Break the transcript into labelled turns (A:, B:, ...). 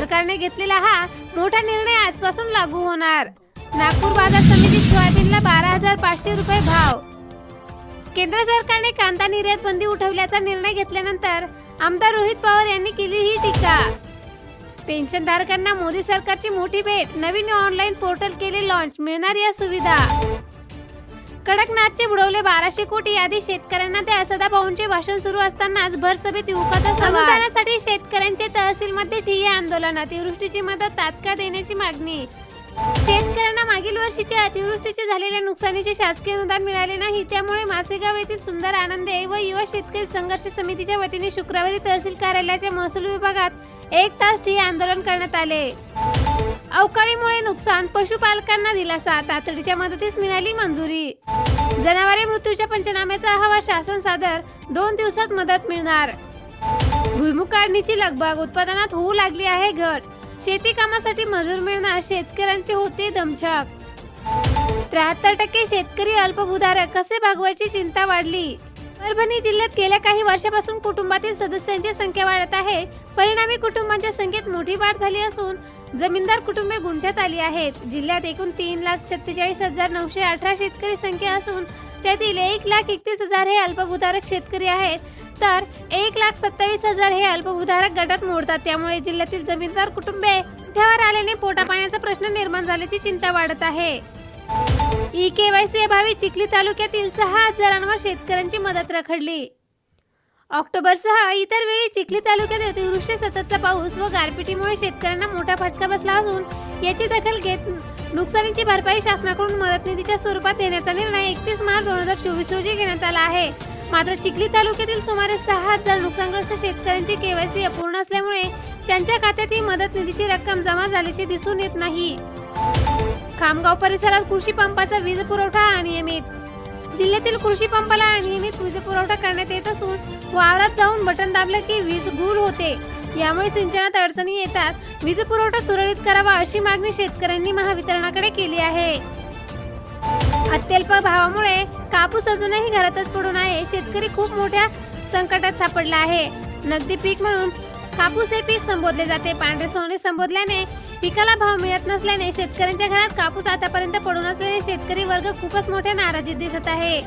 A: सरकारने घेतलेला हा मोठा निर्णय आजपासून लागू होणार. नागपूर बाजार समितीत सोयाबीनला बारा हजार पाचशे रुपये भाव. केंद्र सरकारने कांदा निर्यात बंदी उठवल्याचा निर्णय घेतल्यानंतर आमदार रोहित पवार यांनी केली ही टीका. पेन्शनधारकांना मोदी सरकारची मोठी भेट. नवीन ऑनलाईन पोर्टल केले लॉन्च मिळणार या सुविधा. कडकनाथचे बुडवले बाराशे कोटी यादी शेतकऱ्यांना ते असदा पाहुणचे भाषण सुरू असतानाच भरसभेत युवकाचा समाधानासाठी शेतकऱ्यांचे तहसीलमध्ये ठिय आंदोलन अतिवृष्टीची मदत तात्काळ देण्याची मागणी. शेतकऱ्यांना मागील वर्षीचे अतिवृष्टीचे झालेल्या नुकसानीचे शासकीय अनुदान मिळाले नाही. त्यामुळे मासेगाव येथील सुंदर आनंदे व युवा शेतकरी संघर्ष समितीच्या वतीने शुक्रवारी तहसील कार्यालयाच्या महसूल विभागात एक तास ठिय आंदोलन करण्यात आले. अवकाळीमुळे नुकसान पशुपालकांना दिलासा. तातडीच्या मदतीस मिळाली मंजुरी. जनावरे मृत्यूच्या पंचनाम्याचा अहवाल शासन सादर. दोन दिवसात मदत मिळणार. भुईमुग काढणीची लगबग उत्पादनात होऊ लागली आहे घट. शेती कामासाठी मजूर मिळणार शेतकऱ्यांचे होते दमछाक. त्र्याहत्तर टक्के शेतकरी अल्पभूधारक कसे भागवायची चिंता वाढली? परभणी जिल्ह्यात गेल्या काही वर्षापासून कुटुंबातील सदस्यांची संख्या वाढत आहे. परिणामी कुटुंबांच्या संख्येत मोठी वाढ झाली असून जमीनदार कुटुंबे गुंठ्यात आली आहेत. जिल्ह्यात एकूण तीन लाख सत्तेचाळीस हजार नऊशे अठरा शेतकरी संख्या असून त्यातील एक लाख एकतीस हजार हे अल्पभूधारक शेतकरी आहेत. तर एक लाख सत्तावीस हजार हे अल्पभूधारक गटात मोडतात. त्यामुळे जिल्ह्यातील जमीनदार कुटुंबे आल्याने पोटापाण्याचा प्रश्न निर्माण झाल्याची चिंता वाढत आहे. ई केवायसी अभावी चिखली तालुक्यातील सहा हजारांवर शेतकऱ्यांची मदत रखडली. ऑक्टोबर सहा इतर वेळी चिखली तालुक्यात अतिवृष्टी सततचा पाऊस व गारपिटीमुळे शेतकऱ्यांना मोठा फटका बसला असून याची दखल घेत नुकसानीची भरपाई शासनाकडून मदत निधीच्या स्वरूपात देण्याचा निर्णय एकतीस मार्च दोन हजार चोवीस रोजी घेण्यात आला आहे. मात्र चिखली तालुक्यातील सुमारे सहा हजार नुकसानग्रस्त शेतकऱ्यांची केवायसी अपूर्ण असल्यामुळे त्यांच्या खात्यात ही मदत निधीची रक्कम जमा झाल्याचे दिसून येत नाही. खामगाव परिसरात कृषी पंपाचा वीज पुरवठा अनियमित. जिल्ह्यातील कृषी पंपाला अनियमित वीज पुरवठा करण्यात येत असून वावरात जाऊन बटन दाबलं की वीज गुल होते. यामुळे सिंचनात अडचणी येतात. वीज पुरवठा सुरळीत करावा अशी मागणी शेतकऱ्यांनी महावितरणाकडे केली आहे. अत्यल्प भावामुळे कापूस अजूनही घरातच पडून आहे. शेतकरी खूप मोठ्या संकटात सापडला आहे. नगदी पीक म्हणून कापूस हे पीक संबोधले जाते. पांढरे सोने संबोधल्याने पिकाला भाव मिळत नसल्याने शेतकऱ्यांच्या घरात कापूस आतापर्यंत पडून असलेले शेतकरी वर्ग खूपच मोठ्या नाराजीत दिसत आहे.